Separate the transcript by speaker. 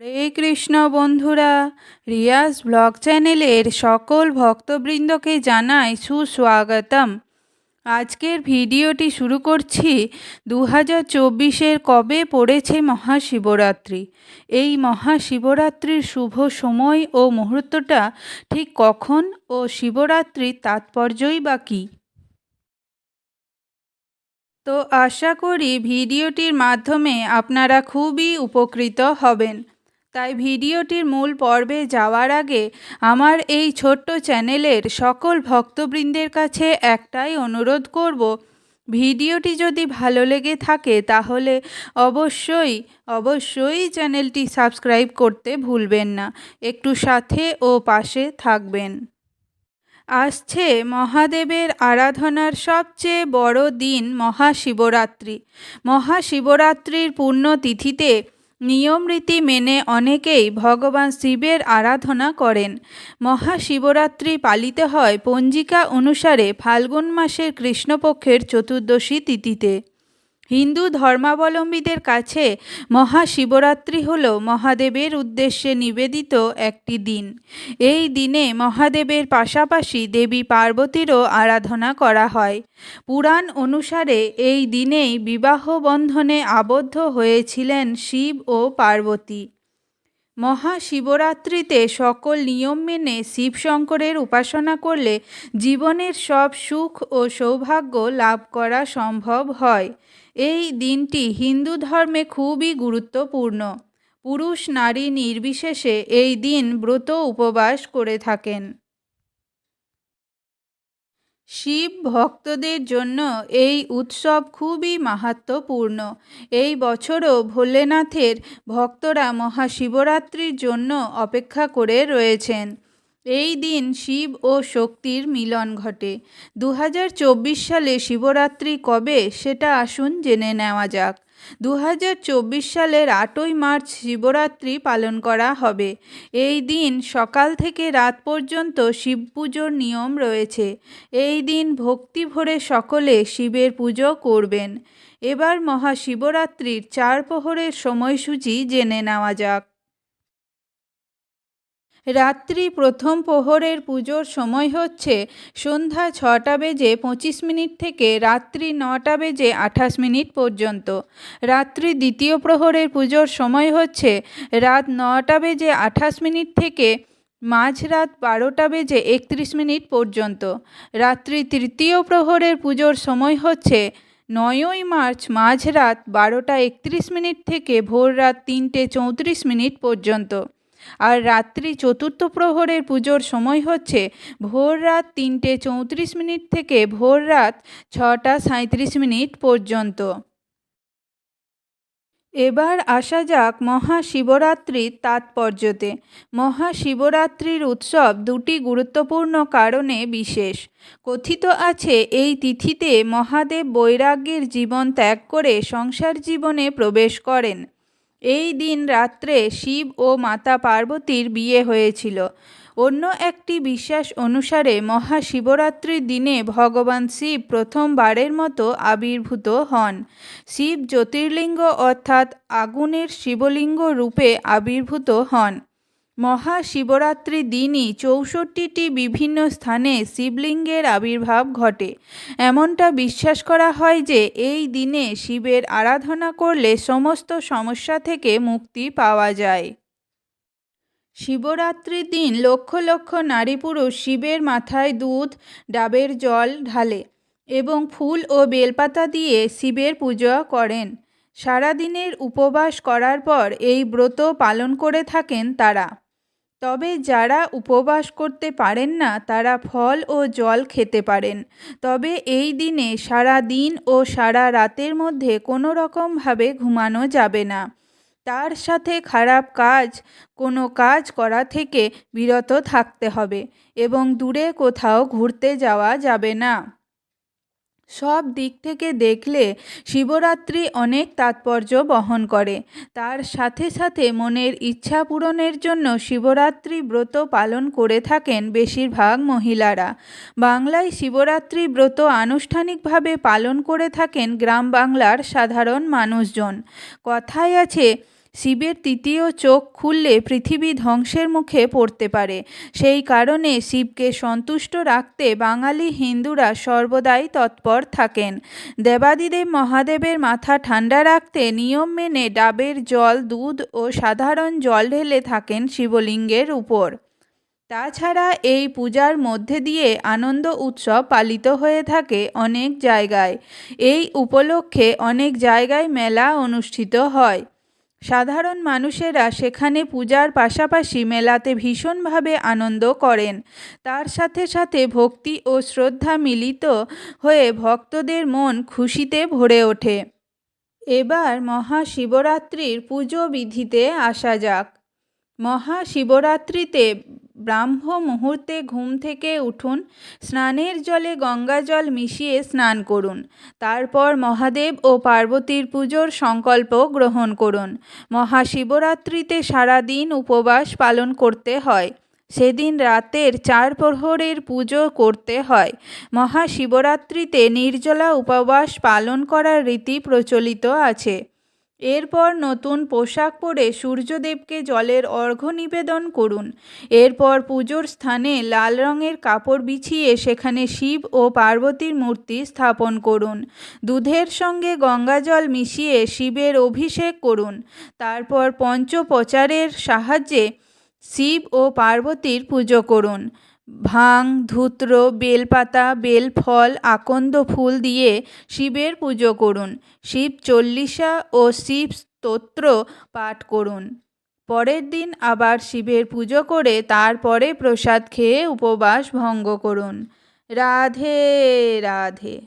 Speaker 1: হরে কৃষ্ণ বন্ধুরা, রিয়াজ ব্লগ চ্যানেলের সকল ভক্তবৃন্দকে জানাই সুস্বাগতম। আজকের ভিডিওটি শুরু করছি দু হাজার চব্বিশের কবে পড়েছে মহাশিবরাত্রি। এই মহাশিবরাত্রির শুভ সময় ও মুহূর্তটা ঠিক কখন ও শিবরাত্রির তাৎপর্যই বা কী? তো আশা করি ভিডিওটির মাধ্যমে আপনারা খুবই উপকৃত হবেন। তাই ভিডিওটির মূল পর্বে যাওয়ার আগে আমার এই ছোট্ট চ্যানেলের সকল ভক্তবৃন্দের কাছে একটাই অনুরোধ করব, ভিডিওটি যদি ভালো লেগে থাকে তাহলে অবশ্যই অবশ্যই চ্যানেলটি সাবস্ক্রাইব করতে ভুলবেন না। একটু সাথে ও পাশে থাকবেন। আসছে মহাদেবের আরাধনার সবচেয়ে বড় দিন মহাশিবরাত্রি। মহাশিবরাত্রির পুণ্যতিথিতে নিয়মরীতি মেনে অনেকেই ভগবান শিবের আরাধনা করেন। মহাশিবরাত্রি পালিত হয় পঞ্জিকা অনুসারে ফাল্গুন মাসের কৃষ্ণপক্ষের চতুর্দশী তিথিতে। হিন্দু ধর্মাবলম্বীদের কাছে মহাশিবরাত্রি হল মহাদেবের উদ্দেশ্যে নিবেদিত একটি দিন। এই দিনে মহাদেবের পাশাপাশি দেবী পার্বতীরও আরাধনা করা হয়। পুরাণ অনুসারে এই দিনেই বিবাহ বন্ধনে আবদ্ধ হয়েছিলেন শিব ও পার্বতী। মহাশিবরাত্রিতে সকল নিয়ম মেনে শিবশঙ্করের উপাসনা করলে জীবনের সব সুখ ও সৌভাগ্য লাভ করা সম্ভব হয়। এই দিনটি হিন্দু ধর্মে খুবই গুরুত্বপূর্ণ। পুরুষ নারী নির্বিশেষে এই দিন ব্রত উপবাস করে থাকেন। শিব ভক্তদের জন্য এই উৎসব খুবই মাহাত্মপূর্ণ। এই বছরও ভোলেনাথের ভক্তরা মহাশিবরাত্রির জন্য অপেক্ষা করে রয়েছেন। এই দিন শিব ও শক্তির মিলন ঘটে। দু হাজার চব্বিশ সালে শিবরাত্রি কবে সেটা আসুন জেনে নেওয়া যাক। দু হাজার চব্বিশ সালের আটই মার্চ শিবরাত্রি পালন করা হবে। এই দিন সকাল থেকে রাত পর্যন্ত শিব পুজোর নিয়ম রয়েছে। এই দিন ভক্তি ভরে সকলে শিবের পুজো করবেন। এবার মহাশিবরাত্রির চার প্রহরের সময়সূচি জেনে নেওয়া যাক। রাত্রি প্রথম প্রহরের পুজোর সময় হচ্ছে সন্ধ্যা ছটা বেজে পঁচিশ মিনিট থেকে রাত্রি নটা বেজে আঠাশ মিনিট পর্যন্ত। রাত্রি দ্বিতীয় প্রহরের পুজোর সময় হচ্ছে রাত নটা বেজে আঠাশ মিনিট থেকে মাঝরাত বারোটা বেজে একত্রিশ মিনিট পর্যন্ত। রাত্রি তৃতীয় প্রহরের পুজোর সময় হচ্ছে নয়ই মার্চ মাঝরাত বারোটা একত্রিশ মিনিট থেকে ভোর রাত তিনটে চৌত্রিশ মিনিট পর্যন্ত। আর রাত্রি চতুর্থ প্রহরের পুজোর সময় হচ্ছে ভোর রাত তিনটে চৌত্রিশ মিনিট থেকে ভোর রাত ছটা সাঁত্রিশ মিনিট পর্যন্ত। এবার আসা যাক মহাশিবরাত্রির তাৎপর্যতে। মহাশিবরাত্রির উৎসব দুটি গুরুত্বপূর্ণ কারণে বিশেষ। কথিত আছে এই তিথিতে মহাদেব বৈরাগ্যের জীবন ত্যাগ করে সংসার জীবনে প্রবেশ করেন। এই দিন রাত্রে শিব ও মাতা পার্বতীর বিয়ে হয়েছিল। অন্য একটি বিশ্বাস অনুসারে মহাশিবরাত্রির দিনে ভগবান শিব প্রথমবারের মতো আবির্ভূত হন। শিব জ্যোতির্লিঙ্গ অর্থাৎ আগুনের শিবলিঙ্গ রূপে আবির্ভূত হন। মহাশিবরাত্রি দিনই চৌষট্টিটি বিভিন্ন স্থানে শিবলিঙ্গের আবির্ভাব ঘটে। এমনটা বিশ্বাস করা হয় যে, এই দিনে শিবের আরাধনা করলে সমস্ত সমস্যা থেকে মুক্তি পাওয়া যায়। শিবরাত্রির দিন লক্ষ লক্ষ নারী পুরুষ শিবের মাথায় দুধ, ডাবের জল ঢালে এবং ফুল ও বেলপাতা দিয়ে শিবের পূজা করেন। সারাদিনের উপবাস করার পর এই ব্রত পালন করে থাকেন তারা। তবে যারা উপবাস করতে পারেন না, তারা ফল ও জল খেতে পারেন। তবে এই দিনে সারা দিন ও সারা রাতের মধ্যে কোনো রকমভাবে ঘুমানো যাবে না। তার সাথে খারাপ কাজ, কোনো কাজ করা থেকে বিরত থাকতে হবে এবং দূরে কোথাও ঘুরতে যাওয়া যাবে না। সব দিক থেকে দেখলে শিবরাত্রি অনেক তাৎপর্য বহন করে। তার সাথে সাথে মনের ইচ্ছা পূরণের জন্য শিবরাত্রি ব্রত পালন করে থাকেন বেশিরভাগ মহিলারা। বাংলায় শিবরাত্রি ব্রত আনুষ্ঠানিকভাবে পালন করে থাকেন গ্রাম বাংলার সাধারণ মানুষজন। কথায় আছে শিবের তৃতীয় চোখ খুললে পৃথিবী ধ্বংসের মুখে পড়তে পারে। সেই কারণে শিবকে সন্তুষ্ট রাখতে বাঙালি হিন্দুরা সর্বদাই তৎপর থাকেন। দেবাদিদেব মহাদেবের মাথা ঠান্ডা রাখতে নিয়ম মেনে ডাবের জল, দুধ ও সাধারণ জল ঢেলে থাকেন শিবলিঙ্গের উপর। তাছাড়া এই পূজার মধ্যে দিয়ে আনন্দ উৎসব পালিত হয়ে থাকে অনেক জায়গায়। এই উপলক্ষে অনেক জায়গায় মেলা অনুষ্ঠিত হয়। সাধারণ মানুষেরা সেখানে পূজার পাশাপাশি মেলাতে ভীষণভাবে আনন্দ করেন। তার সাথে সাথে ভক্তি ও শ্রদ্ধা মিলিত হয়ে ভক্তদের মন খুশিতে ভরে ওঠে। এবার মহাশিবরাত্রির পুজো বিধিতে আসা যাক। মহাশিবরাত্রিতে ব্রাহ্ম মুহূর্তে ঘুম থেকে উঠুন, স্নানের জলে গঙ্গা জল মিশিয়ে স্নান করুন। তারপর মহাদেব ও পার্বতীর পুজোর সংকল্প গ্রহণ করুন। মহাশিবরাত্রিতে সারা দিন উপবাস পালন করতে হয়। সেদিন রাতের চার প্রহরের পুজো করতে হয়। মহাশিবরাত্রিতে নির্জলা উপবাস পালন করার রীতি প্রচলিত আছে। এরপর নতুন পোশাক পরে সূর্যদেবকে জলের অর্ঘ্য নিবেদন করুন। এরপর পুজোর স্থানে লাল রঙের কাপড় বিছিয়ে সেখানে শিব ও পার্বতীর মূর্তি স্থাপন করুন। দুধের সঙ্গে গঙ্গাজল মিশিয়ে শিবের অভিষেক করুন। তারপর পঞ্চপ্রচারের সাহায্যে শিব ও পার্বতীর পুজো করুন। ভাং ধূত্র, বেলপাতা, বেলফল, আকন্দ ফুল দিয়ে শিবের পুজো করুন। শিব চল্লিশা ও শিব স্তোত্র পাঠ করুন। পরের দিন আবার শিবের পুজো করে তারপরে প্রসাদ খেয়ে উপবাস ভঙ্গ করুন। রাধে রাধে।